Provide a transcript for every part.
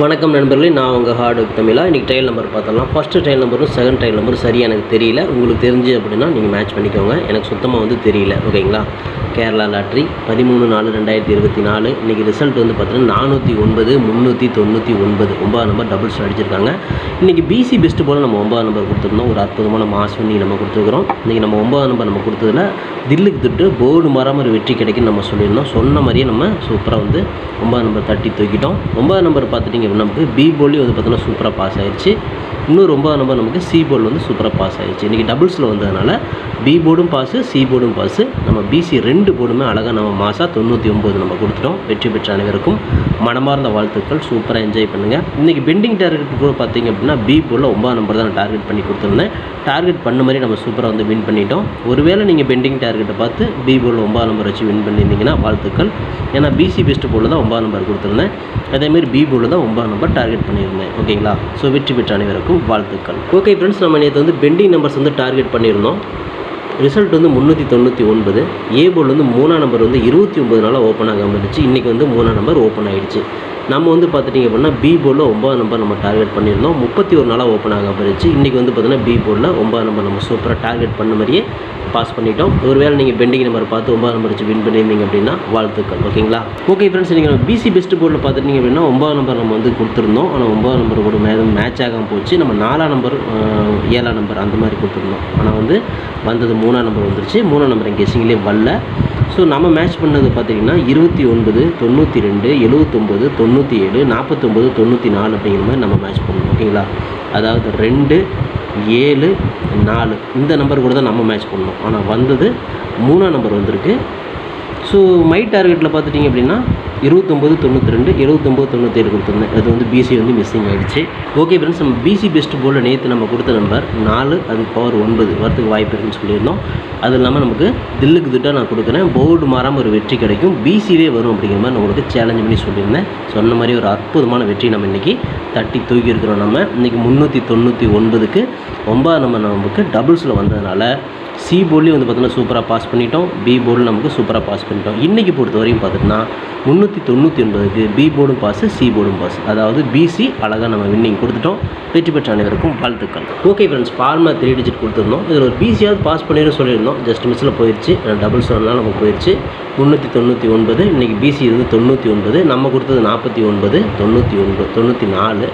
வணக்கம் நண்பர்களே நான் உங்கள் ஹார்டு தமிழா. இன்றைக்கி ட்ரையல் நம்பர் பார்த்தலாம் ஃபஸ்ட்டு ட்ரையல் நம்பரும் செகண்ட் ட்ரையல் நம்பரும் சரியாக எனக்கு தெரியல. உங்களுக்கு தெரிஞ்சு அப்படின்னா நீங்கள் மேட்ச் பண்ணிக்கோங்க. எனக்கு சுத்தமாக வந்து தெரியல. ஓகேங்களா? கேரளா லாட்ரி பதிமூணு நாலு ரெண்டாயிரத்தி இருபத்தி நாலு. இன்றைக்கி ரிசல்ட் வந்து பார்த்தீங்கன்னா நானூற்றி ஒன்பது முந்நூற்றி தொண்ணூற்றி ஒன்பது. ஒன்பது நம்பர் டபுள்ஸ் அடிச்சிருக்காங்க. இன்றைக்கி பிசி பெஸ்ட்டு போல் நம்ம ஒன்பது நம்பர் கொடுத்துருந்தோம். ஒரு அற்புதமான மாஸ் இன்னைக்கு நம்ம கொடுத்துருக்குறோம். இன்றைக்கி நம்ம ஒன்பது நம்பர் நம்ம கொடுத்ததுல தில்லுக்கு திட்டு போர்டு மாறாமல் ஒரு வெற்றி கிடைக்குன்னு நம்ம சொல்லியிருந்தோம். சொன்ன மாதிரியே நம்ம சூப்பராக வந்து ஒன்பது நம்பர் தட்டி தூக்கிட்டோம். ஒன்பது நம்பர் பார்த்துட்டிங்க நமக்கு பி போலி வந்து பார்த்தோன்னா சூப்பராக பாஸ் ஆயிடுச்சு. இன்னும் ரொம்ப நம்பர் நமக்கு சி போர்டு வந்து சூப்பராக பாஸ் ஆகிடுச்சு இன்றைக்கி டபுள்ஸில் வந்ததுனால பி போர்டும் பாஸு சி போர்டும் பாஸு நம்ம பிசி ரெண்டு போர்டுமே அழகாக நம்ம மாதம் தொண்ணூற்றி ஒம்பது நம்ம கொடுத்துட்டோம். வெற்றி பெற்ற அனைவருக்கும் மனமார்ந்த வாழ்த்துக்கள். சூப்பராக என்ஜாய் பண்ணுங்கள் இன்றைக்கி பெண்டிங் டார்கெட் கூட பார்த்தீங்க அப்படின்னா பி போர்டில் ஒம்பது நம்பர் தான் டார்கெட் பண்ணி கொடுத்துருந்தேன். டார்கெட் பண்ண மாதிரி நம்ம சூப்பராக வந்து வின் பண்ணிட்டோம். ஒருவேளை நீங்கள் பெண்டிங் டார்கெட்டை பார்த்து பி போர்டில் ஒம்பது நம்பர் வச்சு வின் பண்ணியிருந்தீங்கன்னா வாழ்த்துக்கள். ஏன்னா பிசி பெஸ்ட் போர்டில் தான் ஒம்பது நம்பர் கொடுத்துருந்தேன். அதேமாரி பி போர்டில் தான் ஒம்பது நம்பர் டார்கெட் பண்ணியிருந்தேன். ஓகேங்களா ஸோ வெற்றி பெற்ற அனைவருக்கும் வாழ்த்துக்கள். ஓகே ஃப்ரெண்ட்ஸ் நம்ம நேற்று வந்து பெண்டிங் நம்பர்ஸ் வந்து டார்கெட் பண்ணியிருந்தோம். ரிசல்ட் வந்து முந்நூற்றி தொண்ணூற்றி ஒன்பது. ஏ வந்து மூணாம் நம்பர் வந்து இருபத்தி ஒம்பது நாளாக ஓப்பன் ஆகாமல் இருந்துச்சு. இன்றைக்கி வந்து மூணாம் நம்பர் ஓப்பன் ஆகிடுச்சு நம்ம வந்து பார்த்துட்டிங்க அப்படின்னா பி போர்டில் ஒம்பது நம்பர் நம்ம டார்கெட் பண்ணியிருந்தோம். முப்பத்தி ஒரு நாளாக ஓப்பன் ஆகாமல் இருந்துச்சு இன்றைக்கி வந்து பார்த்தீங்கன்னா பி போர்டில் ஒம்பது நம்பர் நம்ம சூப்பராக டார்கெட் பண்ண மாதிரியே பாஸ் பண்ணிட்டோம். ஒருவேளை நீங்கள் பெண்டிங் நம்பர் பார்த்து ஒன்பது நம்பர் வச்சு வின் பண்ணியிருந்தீங்க அப்படின்னா வாழ்த்துக்கள். ஓகேங்களா? ஓகே ஃப்ரெண்ட்ஸ் நீங்கள் பிசி பெஸ்ட் போர்டில் பார்த்துட்டீங்க அப்படின்னா ஒன்பது நம்பர் நம்ம வந்து கொடுத்துருந்தோம். ஆனால் ஒன்பது நம்பர் கூட மே மேட்ச் ஆகாமல் போச்சு. நம்ம நாலாம் நம்பர் ஏழாம் நம்பர் அந்த மாதிரி கொடுத்துருந்தோம். ஆனால் வந்து வந்தது மூணாம் நம்பர் வந்துருச்சு. மூணாம் நம்பர் கெஸிங்லேயே வரல. ஸோ நம்ம மேட்ச் பண்ணது பார்த்தீங்கன்னா இருபத்தி ஒன்பது தொண்ணூற்றி ரெண்டு எழுவத்தொம்பது தொண்ணூற்றி ஏழு நாற்பத்தொம்போது தொண்ணூற்றி நாலு அப்படிங்கிற மாதிரி நம்ம மேட்ச் பண்ணணும் ஓகேங்களா அதாவது ரெண்டு ஏழு நாலு. இந்த நம்பர் கூட தான் நம்ம மேட்ச் பண்ணோம் ஆனால் வந்தது மூணாம் நம்பர் வந்திருக்கு. ஸோ மை டார்கெட்டில் பார்த்துட்டிங்க அப்படின்னா இருபத்தொம்போது தொண்ணூற்றி ரெண்டு எழுபத்தொம்போது தொண்ணூற்றேழு கொடுத்துருந்தேன். அது வந்து பிசி வந்து மிஸ்ஸிங் ஆகிடுச்சு ஓகே ஃப்ரெண்ட்ஸ் நம்ம பிசி பெஸ்ட் போல் நேற்று நம்ம கொடுத்த நம்பர் நாலு அது பவர் ஒன்பது. வரத்துக்கு வாய்ப்பு இருக்குன்னு சொல்லியிருந்தோம். அது இல்லாமல் நமக்கு தில்லுக்கு திட்டாக நான் கொடுக்குறேன். போர்டு மாறாமல் ஒரு வெற்றி கிடைக்கும். பிசிவே வரும் அப்படிங்கிற மாதிரி நான் உங்களுக்கு சேலஞ்ச் பண்ணி சொல்லியிருந்தேன். சொன்ன மாதிரி ஒரு அற்புதமான வெற்றி நம்ம இன்றைக்கி தட்டி தூக்கி இருக்கிறோம் நம்ம. இன்றைக்கி முந்நூற்றி தொண்ணூற்றி ஒன்பதுக்கு ஒன்பது நம்ம நமக்கு டபுள்ஸில் வந்ததுனால சி போர்ட்லேயும் வந்து பார்த்தோன்னா சூப்பராக பாஸ் பண்ணிட்டோம். பி போர்டில் நமக்கு சூப்பராக பாஸ் பண்ணிட்டோம். இன்றைக்கி பொறுத்த வரையும் பார்த்திங்கன்னா முந்நூற்றி தொண்ணூற்றி ஒன்பதுக்கு பி போர்டும் பாஸ் சி போர்டும் பாஸ் அதாவது பிசி அழகாக நம்ம வின்னிங் கொடுத்துட்டோம். வெற்றி பெற்ற அனைவருக்கும் வாழ்த்துக்கள். Okay friends pharma three digit கொடுத்துருந்தோம். இதில் ஒரு பிசியாவது பாஸ் பண்ணிடும் சொல்லியிருந்தோம். ஜஸ்ட் மிஸ்ஸில் போயிடுச்சு டபுள் சொன்னால் நமக்கு போயிடுச்சு முந்நூற்றி தொண்ணூற்றி ஒன்பது இன்றைக்கி பிசி வந்து தொண்ணூற்றி ஒன்பது நம்ம கொடுத்தது நாற்பத்தி ஒன்பது தொண்ணூற்றி ஒன்பது தொண்ணூற்றி நாலு.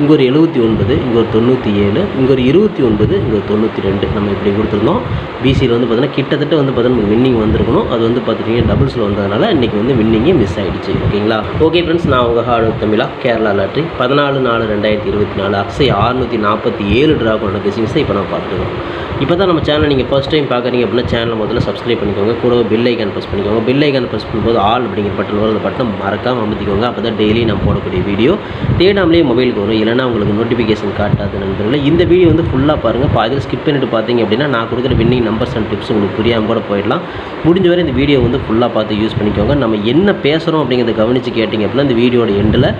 இங்கே ஒரு எழுபத்தி ஒன்பது இங்கே ஒரு தொண்ணூற்றி ஏழு இங்கே ஒரு இருபத்தி ஒன்பது இங்கே ஒரு தொண்ணூற்றி ரெண்டு நம்ம இப்படி கொடுத்துருந்தோம். பிசியில் வந்து பார்த்திங்கன்னா கிட்டத்தட்ட வந்து பார்த்தீங்கன்னா வின்னிங் வந்திருக்கணும். அது வந்து பார்த்துட்டிங்க டபுள்ஸில் வந்ததுனால இன்றைக்கி வந்து வின்னிங்கே மிஸ் ஆகிடுச்சு ஓகேங்களா? ஓகே ஃப்ரெண்ட்ஸ் நான் உங்கள் ஹார்டு தமிழா கேரளா லாட்ரி. பதினாலு நாலு ரெண்டாயிரத்தி இருபத்தி நாலு அக்ஸை ஆறுநூற்றி நாற்பத்தி ஏழு ட்ரா கொண்ட கெசிங்ஸை இப்போ நம்ம பார்த்துருக்கோம். இப்போ தான் நம்ம சேனல் நீங்கள் ஃபஸ்ட் டைம் பார்க்குறீங்க அப்படின்னா சேனலை முதல்ல சப்ஸ்கிரைப் பண்ணிக்கோங்க. கூட பில் ஐக்கான் ப்ரெஸ் பண்ணிக்கோங்க. பில் ஐக்கான் ப்ரெஸ் பண்ணும்போது ஆல் அப்படிங்கிற பட்டன் வரும் அந்த பட்டன் மறக்காமல் அமுத்திக்கோங்க. அப்போ தான் டெய்லி நம்ம போடக்கூடிய வீடியோ தேடாமலே மொபைலுக்கு வரும். இல்லைனா உங்களுக்கு நோட்டிஃபிகேஷன் காட்டாது நண்பர்களே. இந்த வீடியோ வந்து ஃபுல்லாக பாருங்கள் பாதியில் ஸ்கிப் பண்ணிட்டு பார்த்தீங்க அப்படின்னா நான் கொடுக்குற வின்னிங் நம்பர்ஸ் அண்ட் டிப்ஸ் உங்களுக்கு புரியாமல் கூட போயிடலாம். முடிஞ்ச வரை இந்த வீடியோ வந்து ஃபுல்லாக பார்த்து யூஸ் பண்ணிக்கோங்க. நம்ம என்ன பேசுகிறோம் அப்படிங்கிறத கவனித்து கேட்டிங்க அப்படின்னா இந்த வீடியோட எண்டில்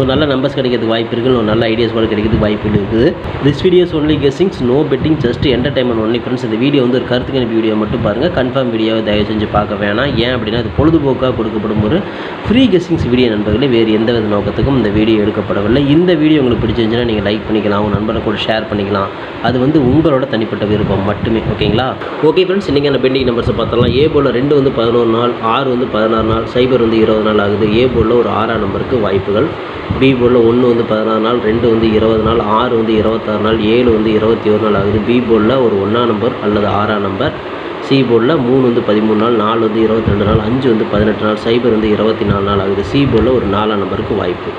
ஒரு நல்ல நம்பர்ஸ் கிடைக்கிறதுக்கு வாய்ப்பு இருக்குது ஒரு நல்ல ஐடியாஸ் கூட கிடைக்கிறதுக்கு வாய்ப்பு இருக்குது. This videos only guessings no betting just entertainment only friends இந்த வீடியோ வந்து ஒரு கருத்து கணிப்பு வீடியோ மட்டும் பாருங்கள் கன்ஃபார்ம் வீடியோவை தயவு செஞ்சு பார்க்க வேணாம். ஏன் அப்படின்னா அது பொழுதுபோக்காக கொடுக்கப்படும் ஒரு ஃப்ரீ கெஸ்ஸிங்ஸ் வீடியோ நண்பர்களே. வேறு எந்த வித நோக்கத்துக்கும் இந்த வீடியோ எடுக்கப்படவில்லை. இந்த வீடியோ உங்களுக்கு பிடிச்சிருந்துச்சுன்னா நீங்கள் லைக் பண்ணிக்கலாம் உங்கள் நண்பர்கள் கூட ஷேர் பண்ணிக்கலாம். அது வந்து உங்களோட தனிப்பட்ட விருப்பம் மட்டுமே ஓகேங்களா? ஓகே ஃப்ரெண்ட்ஸ் நீங்கள் அந்த பெண்டிங் நம்பர்ஸை பார்த்தலாம் ஏ போலில் ரெண்டு வந்து பதினோரு நாள் ஆறு வந்து பதினாறு நாள் சைபர் வந்து இருபது நாள் ஆகுது. ஏ போலில் ஒரு ஆறாம் நம்பருக்கு வாய்ப்புகள். பி போலில் ஒன்று வந்து பதினாறு நாள் ரெண்டு வந்து இருபது நாள் ஆறு வந்து இருபத்தாறு நாள் ஏழு வந்து இருபத்தி ஒரு நாள் ஆகுது. பி போலில் ஒரு ஒன்றாம் நம்பர் அல்லது ஆறாம் நம்பர் சி போர்டில் மூணு வந்து பதிமூணு நாள் நாலு வந்து இருபத்தி ரெண்டு நாள் அஞ்சு வந்து பதினெட்டு நாள் சைபர் வந்து இருபத்தி நாலு நாள் ஆகுது. சி போர்டில் ஒரு நாலாம் நம்பருக்கு வாய்ப்பு.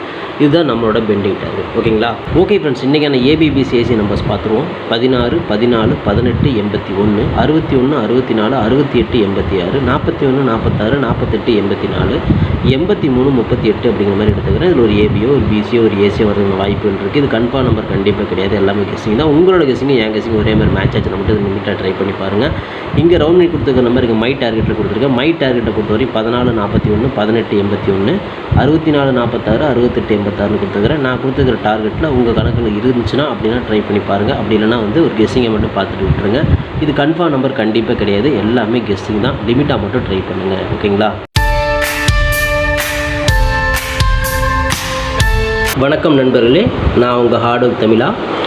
இதுதான் நம்மளோட பெண்டிங் டார்கெட் ஓகேங்களா ஓகே ஃப்ரெண்ட்ஸ் இன்றைக்கான ஏபிபிசிஏசி நம்பர்ஸ் பார்த்துருவோம். பதினாறு பதினாலு பதினெட்டு எண்பத்தி ஒன்று அறுபத்தி ஒன்று அறுபத்தி நாலு அறுபத்தி எட்டு எண்பத்தி ஆறு நாற்பத்தி ஒன்று நாற்பத்தாறு நாற்பத்தெட்டு எண்பத்தி நாலு எண்பத்தி மூணு முப்பத்தி எட்டு அப்படிங்கிற மாதிரி எடுத்துக்கிறேன். இதில் ஒரு ஏபியோ ஒரு பிசியோ ஒரு ஏசியோ வரதுக்கு வாய்ப்புகள் இருக்குது இது கன்ஃபார்ம் நம்பர் கண்டிப்பாக கிடையாது. எல்லாமே கெஸிங் தான். உங்களோட கெஸிங் என் கெஸிங் ஒரே மாதிரி மேட்ச் ஆச்சு மட்டும் லிமிட்டாக ட்ரை பண்ணி பாருங்கள் இங்கே ரவுண்ட் பண்ணி கொடுத்துருக்க நம்பருக்கு மை டார்கெட்டில் கொடுத்துருக்கேன். மை டார்கெட்டை பொறுத்த வரைக்கும் பதினாலு நாற்பத்தி ஒன்று பதினெட்டு எண்பத்தி ஒன்று அறுபத்தி நாலு நாற்பத்தாறு அறுபத்தெட்டு எண்பத்தாறுன்னு கொடுத்துருக்கிறேன் நான் கொடுத்துருக்கிற டார்கெட்டில் உங்கள் கணக்கில் இருந்துச்சுன்னா அப்படின்னா ட்ரை பண்ணி பாருங்கள் அப்படி இல்லைனா வந்து ஒரு கெஸ்ஸிங்கை மட்டும் பார்த்துட்டு விட்டுருங்க. இது கன்ஃபார்ம் நம்பர் கண்டிப்பாக கிடையாது. எல்லாமே கெஸ்ஸிங் தான். லிமிட்டாக மட்டும் ட்ரை பண்ணுங்கள் ஓகேங்களா வணக்கம் நண்பர்களே. நான் உங்கள் ஹார்ட் ஒர்க் தமிழா.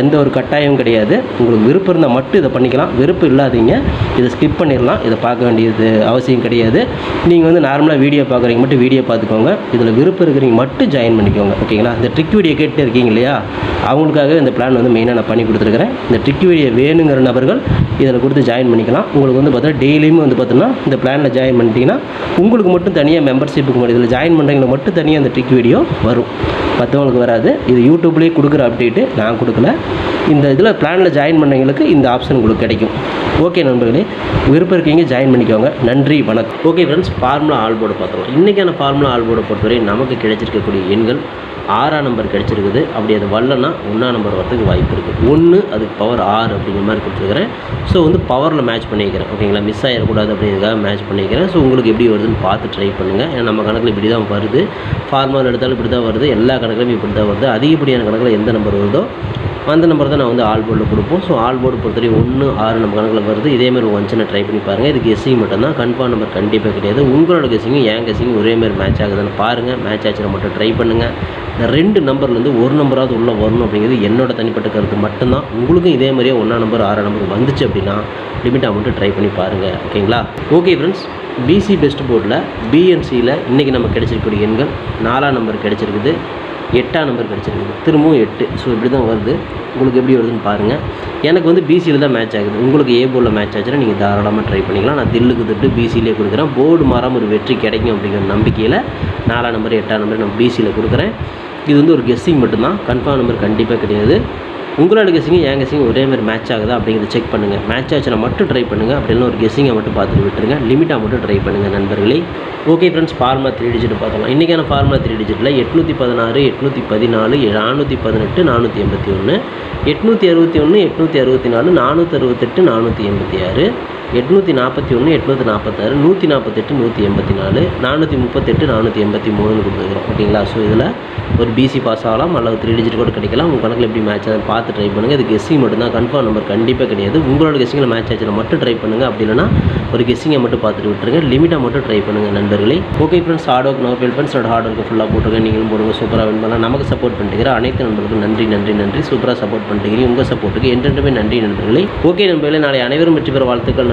எந்த ஒரு கட்டாயமும் கிடையாது. உங்களுக்கு விருப்பம் இருந்தால் மட்டும் இதை பண்ணிக்கலாம். விருப்பம் இல்லாதீங்க. இதை ஸ்கிப் பண்ணிடலாம். இதை பார்க்க வேண்டியது அவசியம் கிடையாது. நீங்கள் வந்து நார்மலாக வீடியோ பார்க்குறீங்க மட்டும் வீடியோ பார்த்துக்கோங்க. இதில் விருப்பம் இருக்கிறீங்க மட்டும் ஜாயின் பண்ணிக்கோங்க. ஓகேங்களா இந்த ட்ரிக் வீடியோ கேட்டு இருக்கீங்க இல்லையா? அவங்களுக்காக இந்த பிளான் வந்து மெயினாக நான் பண்ணி கொடுத்துருக்குறேன். இந்த ட்ரிக் வீடியோ வேணுங்கிற நபர்கள் இதில் கொடுத்து ஜாயின் பண்ணிக்கலாம். உங்களுக்கு வந்து பார்த்தீங்கன்னா டெய்லியுமே வந்து பார்த்தீங்கன்னா இந்த பிளானில் ஜாயின் பண்ணிட்டீங்கன்னா உங்களுக்கு மட்டும் தனியாக மெம்பர்ஷிப்புக்கு மட்டும் இதில் ஜாயின் பண்ணுறீங்களா மட்டும் தனியாக அந்த ட்ரிக் வீடியோ வரும். மற்றவங்களுக்கு வராது. இது யூடியூப்லேயே கொடுக்குற அப்டேட்டு நான் கொடுக்கல. இந்த இதில் பிளானில் ஜாயின் பண்ணவங்களுக்கு இந்த ஆப்ஷன் உங்களுக்கு கிடைக்கும். ஓகே நண்பர்களே விருப்பம் இருக்கீங்க ஜாயின் பண்ணிக்கோங்க. நன்றி வணக்கம். ஓகே ஃப்ரெண்ட்ஸ் ஃபார்முலா ஆல்போர்டு பார்த்தோம் இன்றைக்கான ஃபார்முலா ஆல்போர்டை பொறுத்தவரை நமக்கு கிடைச்சிருக்கக்கூடிய எண்கள் ஆறாம் நம்பர் கிடச்சிருக்குது. அப்படி அது வரலன்னா ஒன்றாம் நம்பர் வரதுக்கு வாய்ப்பு இருக்குது ஒன்று அதுக்கு பவர் ஆறு அப்படிங்கிற மாதிரி கொடுத்துருக்குறேன். ஸோ வந்து பவரில் மேட்ச் பண்ணிக்கிறேன். ஓகேங்களா மிஸ் ஆகிடக்கூடாது அப்படிங்கிறதுக்காக மேட்ச் பண்ணிக்கிறேன். ஸோ உங்களுக்கு எப்படி வருதுன்னு பார்த்து ட்ரை பண்ணுங்கள் ஏன்னா நம்ம கணக்கில் இப்படி தான் வருது ஃபார்முலா எடுத்தாலும் இப்படி தான் வருது. எல்லா கணக்குலையும் இப்படி தான் வருது. அதிகப்படியான கணக்கில் எந்த நம்பர் வருதோ அந்த நம்பர் தான் நான் வந்து ஆல் போர்டில் கொடுப்போம். ஸோ ஆல் போர்டு பொறுத்தவரை ஒன்று ஆறு நம்ம கணக்கில் வருது. இதேமாதிரி வந்துச்சுன்னா ட்ரை பண்ணி பாருங்கள் இது கெஸ்ஸிங் மட்டும்தான். கன்ஃபார்ம் நம்பர் கண்டிப்பாக கிடையாது. உங்களோட கெஸ்ஸிங்கும் என் கெஸ்ஸிங்கும் ஒரே மாதிரி மேட்ச் ஆகுதுன்னு பாருங்கள் மேட்ச் ஆச்சுன்னா மட்டும் ட்ரை பண்ணுங்கள் இந்த ரெண்டு நம்பர்லேருந்து ஒரு நம்பராவது உள்ளே வரணும் அப்படிங்கிறது என்னோட தனிப்பட்ட கருத்து மட்டும்தான். உங்களுக்கும் இதே மாதிரியே ஒன்றா நம்பர் ஆறாம் நம்பர் வந்துச்சு அப்படின்னா லிமிட்டாக மட்டும் ட்ரை பண்ணி பாருங்கள் ஓகேங்களா? ஓகே ஃப்ரெண்ட்ஸ் பிசி பெஸ்ட் போர்டில் பிஎன்சியில் இன்றைக்கி நம்ம கிடைச்சிருக்கக்கூடிய எண்கள் நாலாம் நம்பர் கிடைச்சிருக்குது. எட்டாம் நம்பர் கிடச்சிருக்குது திரும்பவும் எட்டு. ஸோ இப்படி தான் வருது. உங்களுக்கு எப்படி வருதுன்னு பாருங்கள் எனக்கு வந்து பிசியில் தான் மேட்ச் ஆகுது. உங்களுக்கு ஏ போர்டில் மேட்ச் ஆச்சுன்னா நீங்கள் தாராளமாக ட்ரை பண்ணிக்கலாம். நான் தில்லுக்கு திட்டு பிசியிலே கொடுக்குறேன். போர்டு மாறாமல் ஒரு வெற்றி கிடைக்கும் அப்படிங்கிற நம்பிக்கையில் நாலாம் நம்பர் எட்டாம் நம்பர் நான் பிசியில் கொடுக்குறேன். இது வந்து ஒரு கெஸ்ஸிங் மட்டும்தான். கன்ஃபார்ம் நம்பர் கண்டிப்பாக கிடையாது. உங்களோட கெஸ்ஸிங்கும் என் கெஸ்ஸிங் ஒரே மாதிரி மேட்ச் ஆகுதா அப்படிங்கிறத செக் பண்ணுங்கள் மேட்ச் ஆச்சுன்னா மட்டும் ட்ரை பண்ணுங்கள் அப்படின்னு ஒரு கெஸ்ஸிங்கை மட்டும் பார்த்துட்டு விட்டுருங்க. லிமிட்டாக மட்டும் ட்ரை பண்ணுங்கள் நண்பர்களே. Okay friends pharma three digit பார்த்தலாம் இன்றைக்கான ஃபார்மா த்ரீ டிஜிட்டில் எட்நூற்றி பதினாறு எட்நூற்றி பதினாலு நானூற்றி பதினெட்டு நானூற்றி எண்பத்தி ஒன்று எட்நூற்றி அறுபத்தி ஒன்று எட்நூற்றி அறுபத்தி நாலு நானூற்றி அறுபத்தெட்டு நானூற்றி எண்பத்தி ஆறு. எட்நூற்றி நாற்பத்தி ஒன்று எட்நூற்றி நாற்பத்தாறு நூற்றி நாற்பத்தெட்டு நூற்றி எண்பத்தி நாலு நானூற்றி முப்பத்தெட்டு நானூற்றி எண்பத்தி மூணுன்னு கொடுத்துருக்குறோம். ஓகேங்களா? ஸோ இதில் ஒரு பிசி பாஸ் ஆகலாம் அல்லது த்ரீ டிஜிட் கூட கிடைக்கலாம். உங்கள் கணக்கில் எப்படி மேட்ச் ஆகுதுன்னு பார்த்து ட்ரை பண்ணுங்கள் இது கெஸ்ஸிங் மட்டும்தான். கன்ஃபார்ம் நம்பர் கண்டிப்பாக கிடையாது. உங்களோட கெஸ்ஸிங்கில் மேட்ச் ஆச்சுன்னா மட்டும் ட்ரை பண்ணுங்கள் அப்படி இல்லைனா ஒரு கெஸ்ஸிங்கை மட்டும் பார்த்துட்டு விட்டுருங்க. லிமிட்டாக மட்டும் ட்ரை பண்ணுங்கள் நண்பர்களே. Okay friends hard work no feel friends hard work ஃபுல்லாக போட்டுருங்க. நீங்களும் போடுங்க. சூப்பராக வின் பண்ணலாம். நமக்கு சப்போர்ட் பண்ணிட்டுக்கிற அனைத்து நண்பர்களுக்கும் நன்றி நன்றி நன்றி. சூப்பராக சப்போர்ட் பண்ணிட்டுக்கிறீங்க உங்கள் சப்போர்ட்டுக்கு என்றென்றுமே நன்றி நண்பர்களே. ஓகே நண்பர்களே. நாளை அனைவரும் வெற்றி பெற வாழ்த்துக்கள்